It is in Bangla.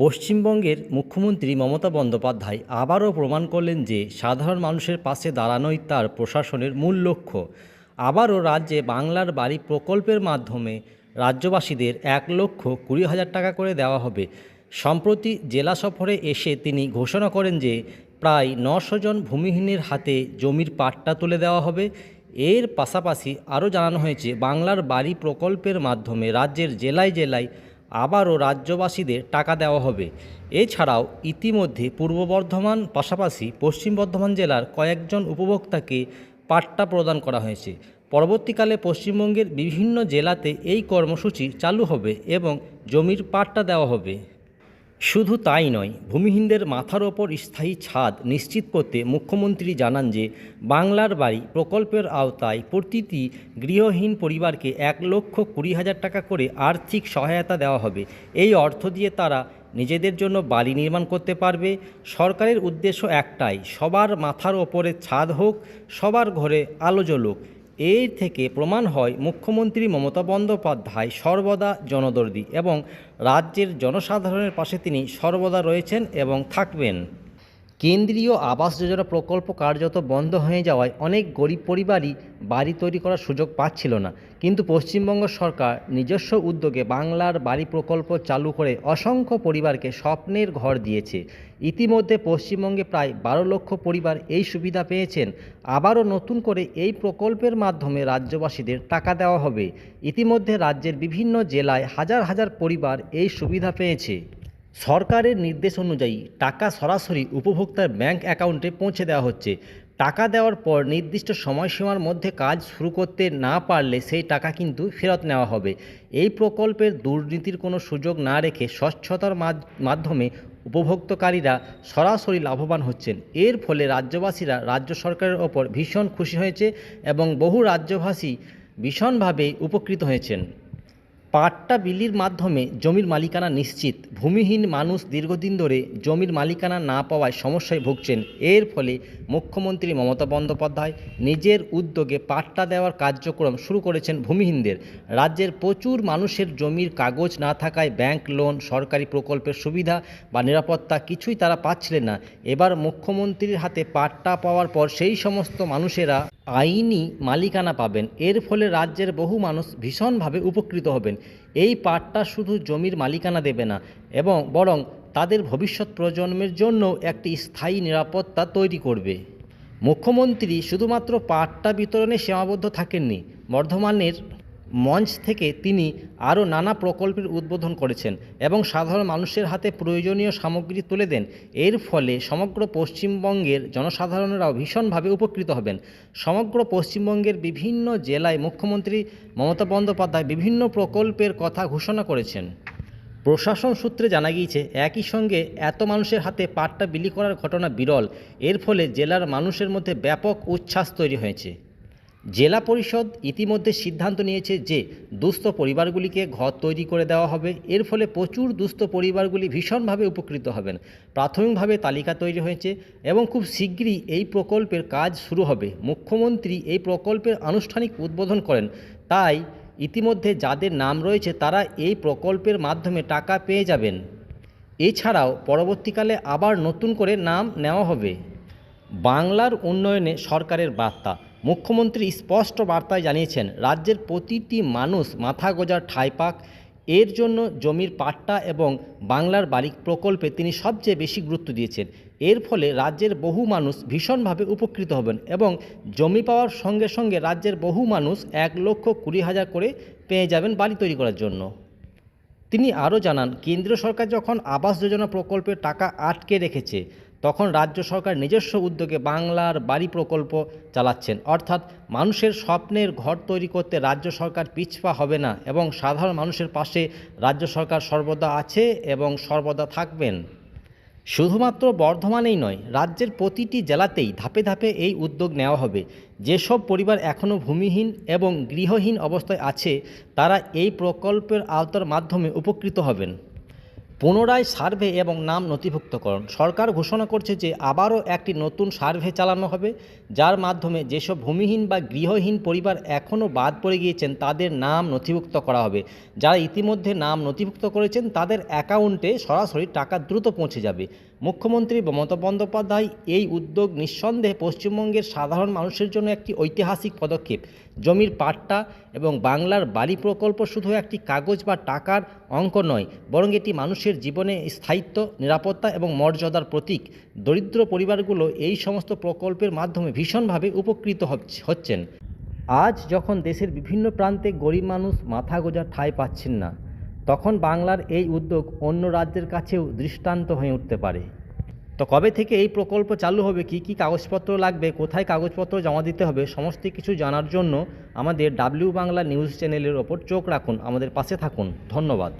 পশ্চিমবঙ্গের মুখ্যমন্ত্রী মমতা বন্দ্যোপাধ্যায় আবারও প্রমাণ করলেন যে সাধারণ মানুষের পাশে দাঁড়ানোই তার প্রশাসনের মূল লক্ষ্য। আবারও রাজ্যে বাংলার বাড়ি প্রকল্পের মাধ্যমে রাজ্যবাসীদের এক লক্ষ কুড়ি হাজার টাকা করে দেওয়া হবে। সম্প্রতি জেলা সফরে এসে তিনি ঘোষণা করেন যে প্রায় নশো জন ভূমিহীনের হাতে জমির পাট্টা তুলে দেওয়া হবে। এর পাশাপাশি আরও জানানো হয়েছে, বাংলার বাড়ি প্রকল্পের মাধ্যমে রাজ্যের জেলায় জেলায় আবারও রাজ্যবাসীদের টাকা দেওয়া হবে। এছাড়াও ইতিমধ্যে পূর্ব বর্ধমান পাশাপাশি পশ্চিম বর্ধমান জেলার কয়েকজন উপভোক্তাকে পাট্টা প্রদান করা হয়েছে। পরবর্তীকালে পশ্চিমবঙ্গের বিভিন্ন জেলাতে এই কর্মসূচি চালু হবে এবং জমির পাট্টা দেওয়া হবে। শুধু তাই নয়, ভূমিহীনদের মাথার ওপর স্থায়ী ছাদ নিশ্চিত করতে মুখ্যমন্ত্রী জানান যে, বাংলার বাড়ি প্রকল্পের আওতায় প্রতিটি গৃহহীন পরিবারকে এক লক্ষ কুড়ি হাজার টাকা করে আর্থিক সহায়তা দেওয়া হবে। এই অর্থ দিয়ে তারা নিজেদের জন্য বাড়ি নির্মাণ করতে পারবে। সরকারের উদ্দেশ্য একটাই, সবার মাথার ওপরে ছাদ হোক, সবার ঘরে আলো জ্বলুক। এর থেকে প্রমাণ হয় মুখ্যমন্ত্রী মমতা বন্দ্যোপাধ্যায় সর্বদা জনদর্দী এবং রাজ্যের জনসাধারণের পাশে তিনি সর্বদা রয়েছেন এবং থাকবেন। কেন্দ্রীয় আবাস যোজনা প্রকল্প কার্যত বন্ধ হয়ে যাওয়ায় অনেক গরিব পরিবারই বাড়ি তৈরি করার সুযোগ পাচ্ছিল না। কিন্তু পশ্চিমবঙ্গ সরকার নিজস্ব উদ্যোগে বাংলার বাড়ি প্রকল্প চালু করে অসংখ্য পরিবারকে স্বপ্নের ঘর দিয়েছে। ইতিমধ্যে পশ্চিমবঙ্গে প্রায় বারো লক্ষ পরিবার এই সুবিধা পেয়েছেন। আবারও নতুন করে এই প্রকল্পের মাধ্যমে রাজ্যবাসীদের টাকা দেওয়া হবে। ইতিমধ্যে রাজ্যের বিভিন্ন জেলায় হাজার হাজার পরিবার এই সুবিধা পেয়েছে। সরকারের নির্দেশ অনুযায়ী টাকা সরাসরি উপভোক্তার ব্যাংক অ্যাকাউন্টে পৌঁছে দেওয়া হচ্ছে। টাকা দেওয়ার পর নির্দিষ্ট সময়সীমার মধ্যে কাজ শুরু করতে না পারলে সেই টাকা কিন্তু ফেরত নেওয়া হবে। এই প্রকল্পের দুর্নীতির কোনো সুযোগ না রেখে স্বচ্ছতার মাধ- মাধ্যমে উপভোক্তকারীরা সরাসরি লাভবান হচ্ছেন। এর ফলে রাজ্যবাসীরা রাজ্য সরকারের ওপর ভীষণ খুশি হয়েছে এবং বহু রাজ্যভাষী ভীষণভাবে উপকৃত হয়েছেন। পাট্টা বিলির মাধ্যমে জমির মালিকানা নিশ্চিত। ভূমিহীন মানুষ দীর্ঘদিন ধরে জমির মালিকানা না পাওয়ায় সমস্যায় ভুগছেন। এর ফলে মুখ্যমন্ত্রী মমতা বন্দ্যোপাধ্যায় নিজের উদ্যোগে পাট্টা দেওয়ার কার্যক্রম শুরু করেছেন ভূমিহীনদের। রাজ্যের প্রচুর মানুষের জমির কাগজ না থাকায় ব্যাংক লোন, সরকারি প্রকল্পের সুবিধা বা নিরাপত্তা কিছুই তারা পাচ্ছিলেন না। এবার মুখ্যমন্ত্রীর হাতে পাট্টা পাওয়ার পর সেই সমস্ত মানুষেরা আইনি মালিকানা পাবেন। এর ফলে রাজ্যের বহু মানুষ ভীষণভাবে উপকৃত হবেন। এই পাটটা শুধু জমির মালিকানা দেবে না, এবং বরং তাদের ভবিষ্যৎ প্রজন্মের জন্য একটি স্থায়ী নিরাপত্তা তৈরি করবে। মুখ্যমন্ত্রী শুধুমাত্র পাঠটা বিতরণে সীমাবদ্ধ থাকেননি, বর্ধমানের মঞ্চ থেকে তিনি আরও নানা প্রকল্পের উদ্বোধন করেছেন এবং সাধারণ মানুষের হাতে প্রয়োজনীয় সামগ্রী তুলে দেন। এর ফলে সমগ্র পশ্চিমবঙ্গের জনসাধারণরাও ভীষণভাবে উপকৃত হবেন। সমগ্র পশ্চিমবঙ্গের বিভিন্ন জেলায় মুখ্যমন্ত্রী মমতা বন্দ্যোপাধ্যায় বিভিন্ন প্রকল্পের কথা ঘোষণা করেছেন। প্রশাসন সূত্রে জানা গিয়েছে, একই সঙ্গে এত মানুষের হাতে পাট্টা বিলি করার ঘটনা বিরল। এর ফলে জেলার মানুষের মধ্যে ব্যাপক উচ্ছ্বাস তৈরি হয়েছে। জেলা পরিষদ ইতিমধ্যে সিদ্ধান্ত নিয়েছে যে দুস্থ পরিবারগুলিকে ঘর তৈরি করে দেওয়া হবে। এর ফলে প্রচুর দুস্থ পরিবারগুলি ভীষণভাবে উপকৃত হবেন। প্রাথমিকভাবে তালিকা তৈরি হয়েছে এবং খুব শীঘ্রই এই প্রকল্পের কাজ শুরু হবে। মুখ্যমন্ত্রী এই প্রকল্পের আনুষ্ঠানিক উদ্বোধন করেন। তাই ইতিমধ্যে যাদের নাম রয়েছে তারা এই প্রকল্পের মাধ্যমে টাকা পেয়ে যাবেন। এছাড়াও পরবর্তীকালে আবার নতুন করে নাম নেওয়া হবে। বাংলার উন্নয়নে সরকারের বার্তা। মুখ্যমন্ত্রী স্পষ্ট বার্তায় জানিয়েছেন, রাজ্যের প্রতিটি মানুষ মাথা গোজার ঠাঁই পাক, এর জন্য জমির পাট্টা এবং বাংলার বাড়ি প্রকল্পে তিনি সবচেয়ে বেশি গুরুত্ব দিয়েছেন। এর ফলে রাজ্যের বহু মানুষ ভীষণভাবে উপকৃত হবেন এবং জমি পাওয়ার সঙ্গে সঙ্গে রাজ্যের বহু মানুষ এক লক্ষ কুড়ি হাজার করে পেয়ে যাবেন বাড়ি তৈরি করার জন্য। তিনি আরও জানান, কেন্দ্রীয় সরকার যখন আবাস যোজনা প্রকল্পের টাকা আটকে রেখেছে তখন রাজ্য সরকার নিজস্ব উদ্যোগে বাংলার বাড়ি প্রকল্প চালাচ্ছেন। অর্থাৎ মানুষের স্বপ্নের ঘর তৈরি করতে রাজ্য সরকার পিছপা হবে না এবং সাধারণ মানুষের পাশে রাজ্য সরকার সর্বদা আছে এবং সর্বদা থাকবেন। শুধুমাত্র বর্ধমানেই নয়, রাজ্যের প্রতিটি জেলাতেই ধাপে ধাপে এই উদ্যোগ নেওয়া হবে। যেসব পরিবার এখনও ভূমিহীন এবং গৃহহীন অবস্থায় আছে, তারা এই প্রকল্পের আওতার মাধ্যমে উপকৃত হবেন। পুনরায় সার্ভে এবং নাম নথিভুক্তকরণ। সরকার ঘোষণা করছে যে আবারও একটি নতুন সার্ভে চালানো হবে, যার মাধ্যমে যেসব ভূমিহীন বা গৃহহীন পরিবার এখনও বাদ পড়ে গিয়েছেন, তাদের নাম নথিভুক্ত করা হবে। যারা ইতিমধ্যে নাম নথিভুক্ত করেছেন, তাদের অ্যাকাউন্টে সরাসরি টাকা দ্রুত পৌঁছে যাবে। মুখ্যমন্ত্রী মমতা বন্দ্যোপাধ্যায় এই উদ্যোগ নিঃসন্দেহে পশ্চিমবঙ্গের সাধারণ মানুষের জন্য একটি ঐতিহাসিক পদক্ষেপ। জমির পাট্টা এবং বাংলার বাড়ি প্রকল্প শুধু একটি কাগজ বা টাকার অঙ্ক নয়, বরং এটি মানুষের জীবনে স্থায়িত্ব, নিরাপত্তা এবং মর্যাদার প্রতীক। দরিদ্র পরিবারগুলো এই সমস্ত প্রকল্পের মাধ্যমে ভীষণভাবে উপকৃত হচ্ছে- হচ্ছেন। আজ যখন দেশের বিভিন্ন প্রান্তে গরিব মানুষ মাথা গোজার ঠাঁই পাচ্ছেন না, তখন বাংলার এই উদ্যোগ অন্য রাজ্যের কাছেও দৃষ্টান্ত হয়ে উঠতে পারে। তো কবে থেকে এই প্রকল্প চালু হবে? কি কি কাগজপত্র লাগবে? কোথায় কাগজপত্র জমা দিতে হবে? সমস্ত কিছু জানার জন্য আমাদের ডাব্লিউ বাংলা নিউজ চ্যানেলের ওপর চোখ রাখুন। আমাদের পাশে থাকুন। ধন্যবাদ।